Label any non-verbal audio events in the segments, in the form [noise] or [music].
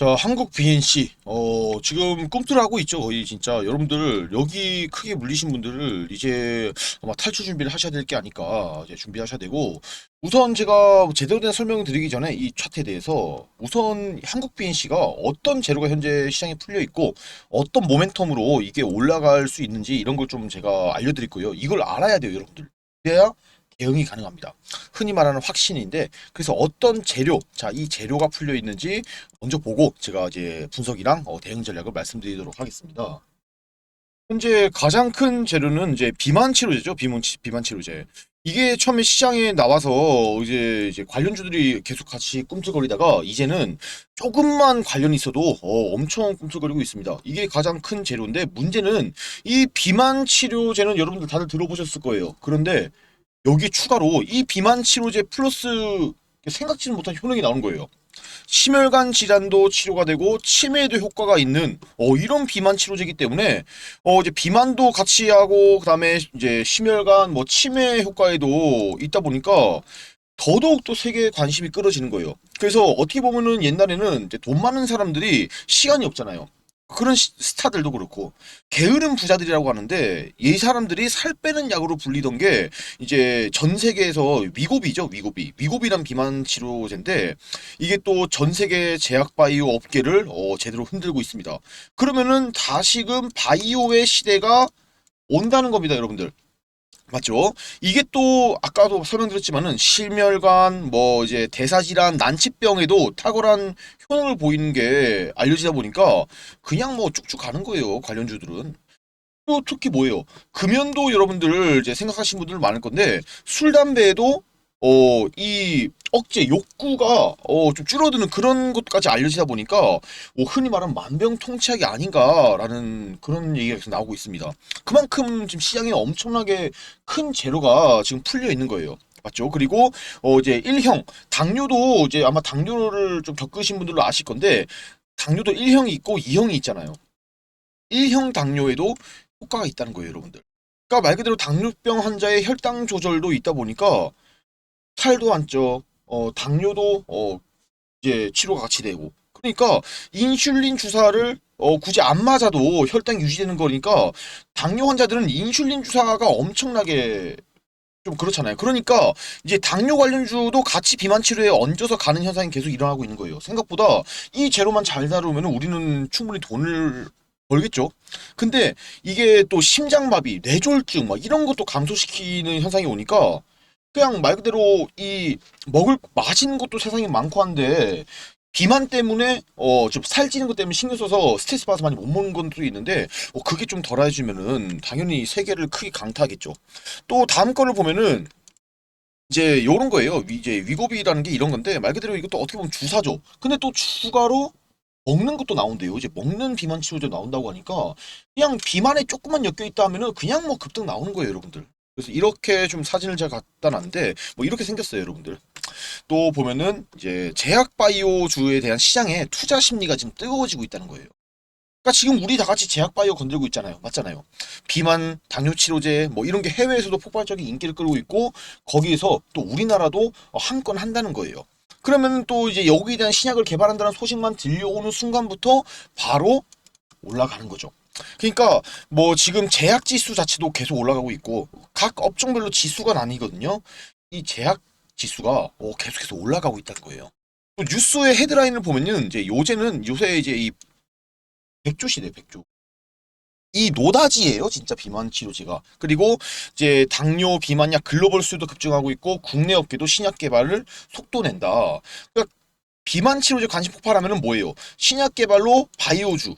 자, 한국 BNC, 어, 지금 꿈틀하고 있죠, 거의 진짜. 여러분들, 여기 크게 물리신 분들을 이제 아마 탈출 준비를 하셔야 될 게 아닐까, 이제 준비하셔야 되고, 우선 제가 제대로 된 설명을 드리기 전에 이 차트에 대해서 우선 한국 BNC가 어떤 재료가 현재 시장에 풀려 있고, 어떤 모멘텀으로 이게 올라갈 수 있는지 이런 걸 좀 제가 알려드릴 거예요. 이걸 알아야 돼요, 여러분들. 그래야 대응이 가능합니다. 흔히 말하는 확신인데, 그래서 어떤 재료, 자, 이 재료가 풀려 있는지 먼저 보고 제가 이제 분석이랑 어, 대응 전략을 말씀드리도록 하겠습니다. 현재 가장 큰 재료는 이제 비만 치료제죠. 비만, 치- 비만 치료제. 이게 처음에 시장에 나와서 이제, 이제 관련주들이 계속 같이 꿈틀거리다가 이제는 조금만 관련이 있어도 어, 엄청 꿈틀거리고 있습니다. 이게 가장 큰 재료인데 문제는 이 비만 치료제는 여러분들 다들 들어보셨을 거예요. 그런데 여기 추가로 이 비만 치료제 플러스 생각지는 못한 효능이 나오는 거예요. 심혈관 질환도 치료가 되고 치매에도 효과가 있는 어, 이런 비만 치료제이기 때문에 어, 이제 비만도 같이 하고 그다음에 이제 심혈관 뭐 치매 효과에도 있다 보니까 더더욱 또 세계에 관심이 끌어지는 거예요. 그래서 어떻게 보면은 옛날에는 돈 많은 사람들이 시간이 없잖아요. 그런 시- 스타들도 그렇고 게으른 부자들이라고 하는데 이 사람들이 살 빼는 약으로 불리던 게 이제 전 세계에서 위고비죠 위고비 위고비란 비만 치료제인데 이게 또 전 세계 제약 바이오 업계를 어, 제대로 흔들고 있습니다. 그러면은 다시금 바이오의 시대가 온다는 겁니다, 여러분들. 맞죠? 이게 또 아까도 설명드렸지만은 심혈관 뭐 이제 대사질환 난치병에도 탁월한 효능을 보이는 게 알려지다 보니까 그냥 뭐 쭉쭉 가는 거예요 관련주들은 또 특히 뭐예요 금연도 여러분들 이제 생각하시는 분들 많을 건데 술 담배에도 어 이 억제 욕구가 어 좀 줄어드는 그런 것까지 알려지다 보니까 뭐 흔히 말하는 만병통치약이 아닌가라는 그런 얘기가 계속 나오고 있습니다. 그만큼 지금 시장에 엄청나게 큰 재료가 지금 풀려 있는 거예요. 맞죠? 그리고 어 이제 1형 당뇨도 이제 아마 당뇨를 좀 겪으신 분들도 아실 건데 당뇨도 1형이 있고 2형이 있잖아요. 1형 당뇨에도 효과가 있다는 거예요, 여러분들. 그러니까 말 그대로 당뇨병 환자의 혈당 조절도 있다 보니까 살도 안 쪄, 어 당뇨도 어 이제 치료가 같이 되고 그러니까 인슐린 주사를 어, 굳이 안 맞아도 혈당 유지되는 거니까 당뇨 환자들은 인슐린 주사가 엄청나게 좀 그렇잖아요. 그러니까 이제 당뇨 관련주도 같이 비만 치료에 얹어서 가는 현상이 계속 일어나고 있는 거예요. 생각보다 이 재료만 잘 다루면 우리는 충분히 돈을 벌겠죠. 근데 이게 또 심장마비, 뇌졸중 막 이런 것도 감소시키는 현상이 오니까 그냥 말 그대로 이 먹을 맛있는 것도 세상에 많고 한데 비만 때문에 어좀 살찌는 것 때문에 신경 써서 스트레스 받아서 많이 못 먹는 것도 있는데 어, 그게 좀 덜해지면은 당연히 세계를 크게 강타하겠죠. 또 다음 거를 보면은 이제 요런 거예요. 위- 이제 위고비라는 게 이런 건데 말 그대로 이것도 어떻게 보면 주사죠. 근데 또 추가로 먹는 것도 나온대요. 이제 먹는 비만 치료제 나온다고 하니까 그냥 비만에 조금만 엮여 있다 하면은 그냥 뭐 급등 나오는 거예요, 여러분들. 그래서 이렇게 좀 사진을 잘 갖다 놨는데 뭐 이렇게 생겼어요, 여러분들. 또 보면은 이제 제약 바이오주에 대한 시장의 투자 심리가 지금 뜨거워지고 있다는 거예요. 그러니까 지금 우리 다 같이 제약 바이오 건들고 있잖아요. 맞잖아요. 비만, 당뇨 치료제 뭐 이런 게 해외에서도 폭발적인 인기를 끌고 있고 거기에서 또 우리나라도 한 건 한다는 거예요. 그러면 또 이제 여기에 대한 신약을 개발한다는 소식만 들려오는 순간부터 바로 올라가는 거죠. 그러니까 뭐 지금 제약 지수 자체도 계속 올라가고 있고 각 업종별로 지수가 나뉘거든요. 이 제약 지수가 어, 계속해서 올라가고 있다는 거예요. 또 뉴스의 헤드라인을 보면은 이제 요새는 요새 이제 이 백조 시대 백조. 이 노다지예요, 진짜 비만 치료제가. 그리고 이제 당뇨 비만약 글로벌 수요도 급증하고 있고 국내 업계도 신약 개발을 속도 낸다. 그러니까 비만 치료제 관심 폭발하면은 뭐예요? 신약 개발로 바이오주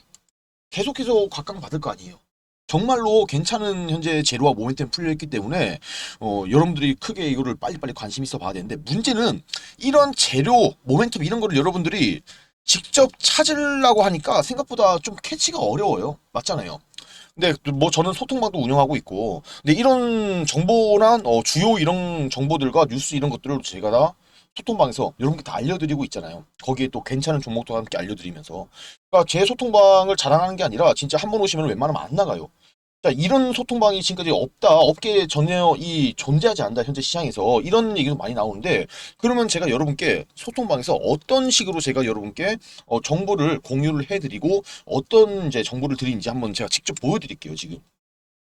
계속해서 각광 받을 거 아니에요. 정말로 괜찮은 현재 재료와 모멘텀 풀려 있기 때문에 어, 여러분들이 크게 이거를 빨리빨리 관심 있어 봐야 되는데 문제는 이런 재료, 모멘텀 이런 거를 여러분들이 직접 찾으려고 하니까 생각보다 좀 캐치가 어려워요. 맞잖아요. 근데 뭐 저는 소통방도 운영하고 있고 근데 이런 정보나 어, 주요 이런 정보들과 뉴스 이런 것들을 제가 다 소통방에서 여러분께 다 알려드리고 있잖아요. 거기에 또 괜찮은 종목도 함께 알려드리면서 그러니까 제 소통방을 자랑하는 게 아니라 진짜 한 번 오시면 웬만하면 안 나가요. 자, 이런 소통방이 지금까지 없다. 업계에 전혀 이 존재하지 않는다. 현재 시장에서. 이런 얘기도 많이 나오는데, 그러면 제가 여러분께 소통방에서 어떤 식으로 제가 여러분께 어, 정보를 공유를 해드리고, 어떤 이제 정보를 드리는지 한번 제가 직접 보여드릴게요, 지금.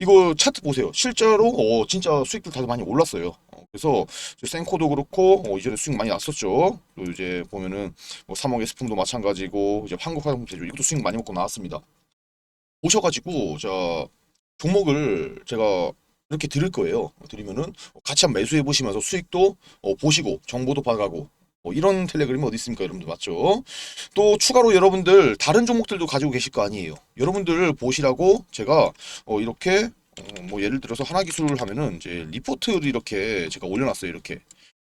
이거 차트 보세요. 실제로 어, 진짜 수익들 다들 많이 올랐어요. 어, 그래서 센코도 그렇고 어, 이전에 수익 많이 났었죠. 또 이제 보면은 뭐 3억 에스품도 마찬가지고 이제 한국 화장품 제조 이것도 수익 많이 먹고 나왔습니다. 오셔가지고 자 종목을 제가 이렇게 드릴 거예요. 드리면은 같이 한번 매수해 보시면서 수익도 어, 보시고 정보도 받아가고 어, 이런 텔레그램이 어디 있습니까, 여러분들 맞죠? 또 추가로 여러분들 다른 종목들도 가지고 계실 거 아니에요. 여러분들 보시라고 제가 어, 이렇게 어, 뭐 예를 들어서 하나 기술을 하면은 이제 리포트를 이렇게 제가 올려놨어요. 이렇게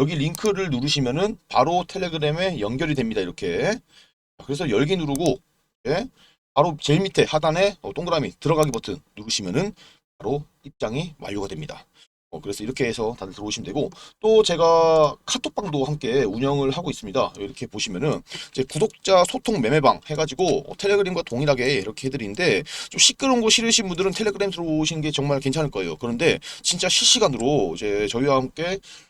여기 링크를 누르시면은 바로 텔레그램에 연결이 됩니다. 이렇게. 그래서 열기 누르고 예, 바로 제일 밑에 하단에 어, 동그라미 들어가기 버튼 누르시면은 바로 입장이 완료가 됩니다. 어, 그래서 이렇게 해서 다들 들어오시면 되고 또 제가 카톡방도 함께 운영을 하고 있습니다. 이렇게 보시면은 이제 구독자 소통 매매방 해가지고 어, 텔레그램과 동일하게 이렇게 해드리는데 좀 시끄러운 거 싫으신 분들은 텔레그램 들어오시는 게 정말 괜찮을 거예요. 그런데 진짜 실시간으로 이제 저희와 함께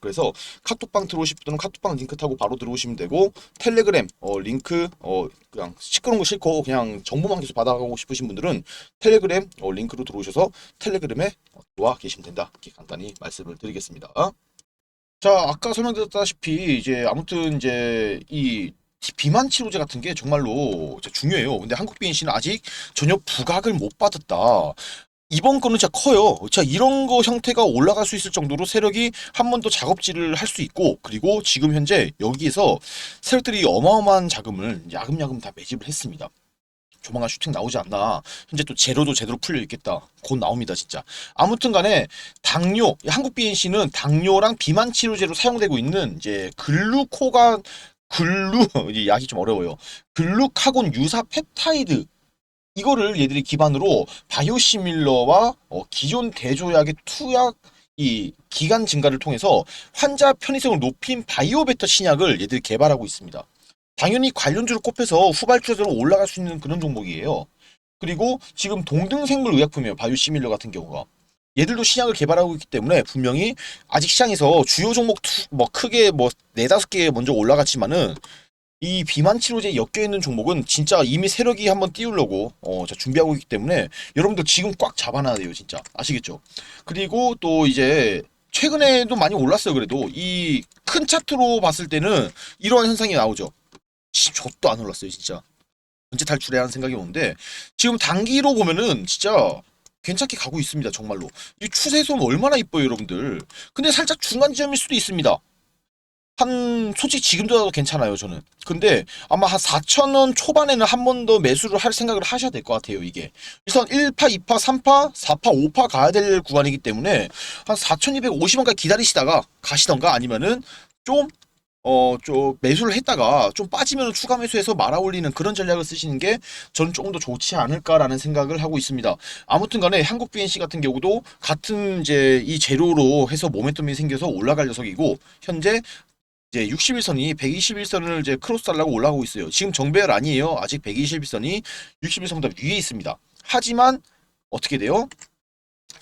그래서 카톡방 들어오실 분들은 카톡방 링크 타고 바로 들어오시면 되고 텔레그램 어, 링크 어, 그냥 시끄러운 거 싫고 그냥 정보만 계속 받아가고 싶으신 분들은 텔레그램 어, 링크로 들어오셔서 텔레그램에 어, 들어와 계시면 된다. 이렇게 간단히 말씀을 드리겠습니다. 자, 아까 설명드렸다시피 이제 아무튼 이제 이 비만 치료제 같은 게 정말로 중요해요. 근데 한국 비인 씨는 아직 전혀 부각을 못 받았다. 이번 거는 진짜 커요. 자, 이런 거 형태가 올라갈 수 있을 정도로 세력이 한 번 더 작업질을 할 수 있고, 그리고 지금 현재 여기에서 세력들이 어마어마한 자금을 야금야금 다 매집을 했습니다. 조만간 슈팅 나오지 않나. 현재 또 제로도 제대로 풀려 있겠다. 곧 나옵니다, 진짜. 아무튼 간에 당뇨, 한국 BNC는 당뇨랑 비만 치료제로 사용되고 있는 이제 글루코가 글루 [laughs] 이 약이 좀 어려워요. 글루카곤 유사 펩타이드 이거를 얘들이 기반으로 바이오시밀러와 어, 기존 대조약의 투약 이 기간 증가를 통해서 환자 편의성을 높인 바이오베터 신약을 얘들이 개발하고 있습니다. 당연히 관련주로 꼽혀서 후발주자로 올라갈 수 있는 그런 종목이에요. 그리고 지금 동등생물 의약품이에요. 바이오시밀러 같은 경우가. 얘들도 신약을 개발하고 있기 때문에 분명히 아직 시장에서 주요 종목 투, 뭐 크게 뭐 네다섯 개 먼저 올라갔지만은 이 비만 치료제에 엮여 있는 종목은 진짜 이미 세력이 한번 띄우려고 어, 자, 준비하고 있기 때문에 여러분들 지금 꽉 잡아놔야 돼요, 진짜. 아시겠죠? 그리고 또 이제 최근에도 많이 올랐어요, 그래도. 이 큰 차트로 봤을 때는 이러한 현상이 나오죠. 씨, 저도 안 올랐어요, 진짜. 언제 탈출해야 하는 생각이 오는데 지금 단기로 보면은 진짜 괜찮게 가고 있습니다, 정말로. 이 추세선 얼마나 이뻐요, 여러분들. 근데 살짝 중간 지점일 수도 있습니다. 한 솔직히 지금도 나도 괜찮아요, 저는. 근데 아마 한 4,000원 초반에는 한 번 더 매수를 할 생각을 하셔야 될 것 같아요, 이게. 우선 1파, 2파, 3파, 4파, 5파 가야 될 구간이기 때문에 한 4,250원까지 기다리시다가 가시던가 아니면은 좀 어, 좀 매수를 했다가 좀 빠지면 추가 매수해서 말아 올리는 그런 전략을 쓰시는 게 저는 조금 더 좋지 않을까라는 생각을 하고 있습니다. 아무튼 간에 한국 BNC 같은 경우도 같은 이제 이 재료로 해서 모멘텀이 생겨서 올라갈 녀석이고 현재 이제 61선이 121선을 이제 크로스 달라고 올라가고 있어요. 지금 정배열 아니에요. 아직 121선이 61선보다 위에 있습니다. 하지만 어떻게 돼요?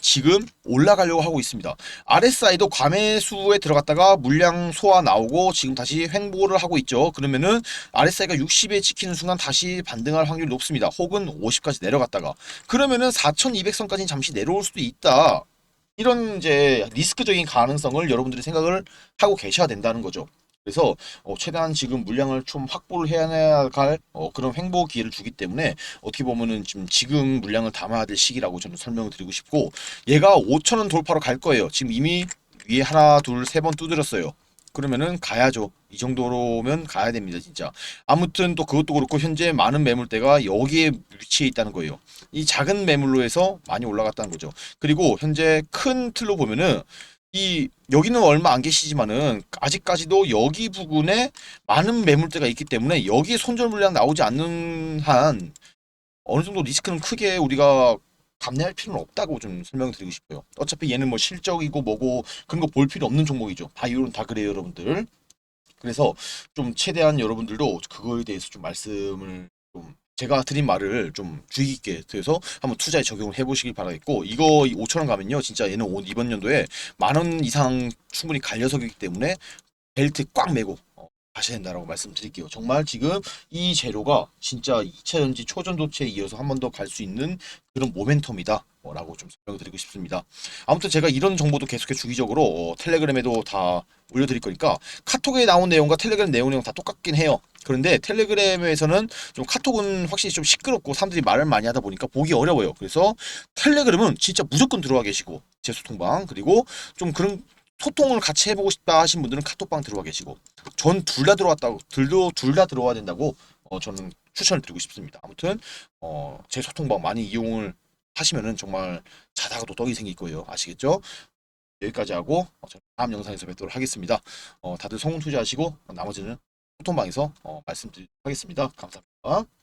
지금 올라가려고 하고 있습니다. RSI도 과매수에 들어갔다가 물량 소화 나오고 지금 다시 횡보를 하고 있죠. 그러면은 RSI가 60에 찍히는 순간 다시 반등할 확률이 높습니다. 혹은 50까지 내려갔다가 그러면은 4,200선까지 잠시 내려올 수도 있다. 이런 이제 리스크적인 가능성을 여러분들이 생각을 하고 계셔야 된다는 거죠. 그래서 어, 최대한 지금 물량을 좀 확보를 해야 할 어, 그런 횡보 기회를 주기 때문에 어떻게 보면은 지금 지금 물량을 담아야 될 시기라고 저는 설명을 드리고 싶고 얘가 5천 원 돌파로 갈 거예요. 지금 이미 위에 하나 둘 세 번 두드렸어요. 그러면은 가야죠. 이 정도로면 가야 됩니다, 진짜. 아무튼 또 그것도 그렇고 현재 많은 매물대가 여기에 위치해 있다는 거예요. 이 작은 매물로 해서 많이 올라갔다는 거죠. 그리고 현재 큰 틀로 보면은 이 여기는 얼마 안 계시지만은 아직까지도 여기 부근에 많은 매물대가 있기 때문에 여기에 손절 물량 나오지 않는 한 어느 정도 리스크는 크게 우리가 감내할 필요는 없다고 좀 설명을 드리고 싶어요. 어차피 얘는 뭐 실적이고 뭐고 그런 거 볼 필요 없는 종목이죠. 바이오는 다 그래요, 여러분들. 그래서 좀 최대한 여러분들도 그거에 대해서 좀 말씀을 좀 제가 드린 말을 좀 주의 깊게 해서 한번 투자에 적용을 해보시길 바라겠고 이거 5천 원 가면요 진짜 얘는 오- 이번 연도에 만 원 이상 충분히 갈 녀석이기 때문에 벨트 꽉 어, 가셔야 된다라고 말씀드릴게요. 정말 지금 이 재료가 진짜 2차 전지 초전도체에 이어서 한 번 더 갈 수 있는 그런 모멘텀이다. 어, 라고 좀 설명드리고 싶습니다. 아무튼 제가 이런 정보도 계속해 주기적으로 어, 텔레그램에도 다 올려드릴 거니까 카톡에 나온 내용과 텔레그램 내용이랑 다 똑같긴 해요. 그런데 텔레그램에서는 좀 카톡은 확실히 좀 시끄럽고 사람들이 말을 많이 하다 보니까 보기 어려워요. 그래서 텔레그램은 진짜 무조건 들어와 계시고 제 소통방 그리고 좀 그런 소통을 같이 해보고 싶다 하신 분들은 카톡방 들어와 계시고 전 둘 다 들어왔다고 둘도 둘 다 들어와야 된다고 어, 저는 추천을 드리고 싶습니다. 아무튼 어, 제 소통방 많이 이용을 하시면은 정말 자다가도 떡이 생길 거예요. 아시겠죠? 여기까지 하고 어, 다음 영상에서 뵙도록 하겠습니다. 어, 다들 성운 투자하시고 어, 나머지는 소통방에서 어, 말씀드리도록 하겠습니다. 감사합니다.